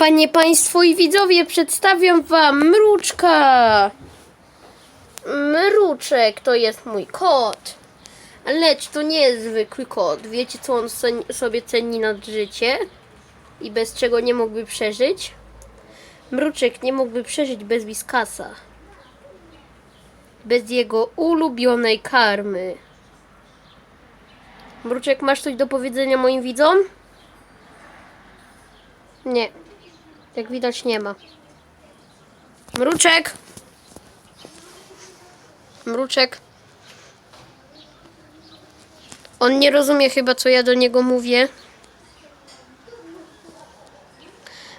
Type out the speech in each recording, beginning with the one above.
Panie Państwo i widzowie, przedstawiam Wam Mruczka. Mruczek to jest mój kot. Lecz to nie jest zwykły kot. Wiecie, co on sobie ceni nad życie? I bez czego nie mógłby przeżyć? Mruczek nie mógłby przeżyć bez Wiskasa. Bez jego ulubionej karmy. Mruczek, masz coś do powiedzenia moim widzom? Nie. Jak widać nie ma. Mruczek! Mruczek. On nie rozumie chyba, co ja do niego mówię.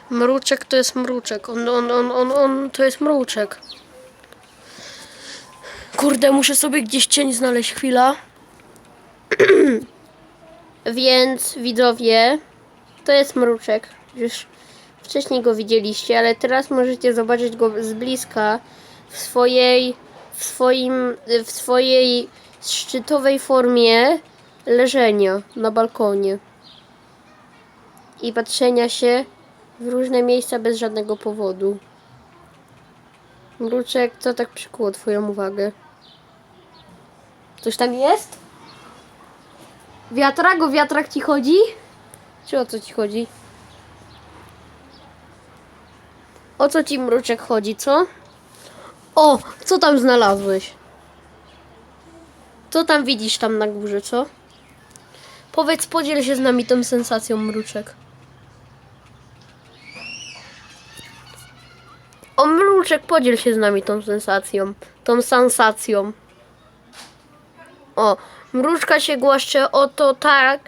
Mruczek to jest mruczek. On, on, on, on, on to jest mruczek. Kurde, muszę sobie gdzieś cień znaleźć chwila. Więc widzowie, to jest mruczek. Już wcześniej go widzieliście, ale teraz możecie zobaczyć go z bliska w swojej, w swoim, w swojej szczytowej formie leżenia na balkonie i patrzenia się w różne miejsca bez żadnego powodu. Mruczek, co tak przykuło Twoją uwagę? Coś tam jest? Wiatrak? O wiatrak ci chodzi? Czy o co ci chodzi? O co ci mruczek chodzi, co? O, co tam znalazłeś? Co tam widzisz tam na górze, co? Powiedz, podziel się z nami tą sensacją, mruczek. O, mruczek, podziel się z nami tą sensacją. Tą sensacją. O, mruczka się głaszcze, oto tak.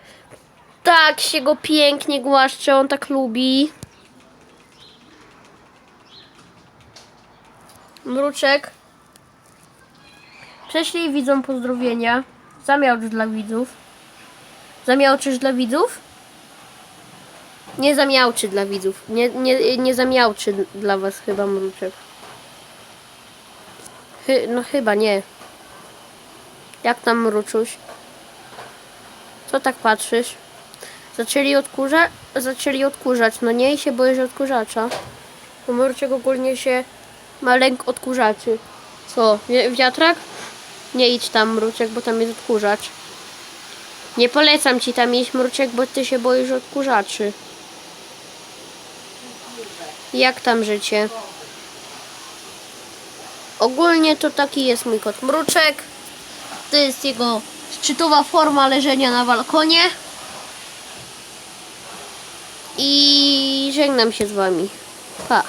Tak się go pięknie głaszcze, on tak lubi. Mruczek. Prześlij widzom pozdrowienia. Zamiałcz dla widzów. Zamiałczysz dla widzów? Nie zamiałczy dla widzów. Nie, nie, nie zamiałczy dla was chyba mruczek. Chy, no chyba nie. Jak tam mruczuś? Co tak patrzysz? Zaczęli odkurza... Zaczęli odkurzać, no nie? I się boisz odkurzacza. Mruczek ogólnie się ma lęk odkurzaczy. Co? wi- Wiatrak? Nie idź tam, mruczek, bo tam jest odkurzacz. Nie polecam ci tam iść, mruczek, bo ty się boisz odkurzaczy. Jak tam życie? Ogólnie to taki jest mój kot mruczek. To jest jego szczytowa forma leżenia na balkonie. I żegnam się z wami. Pa.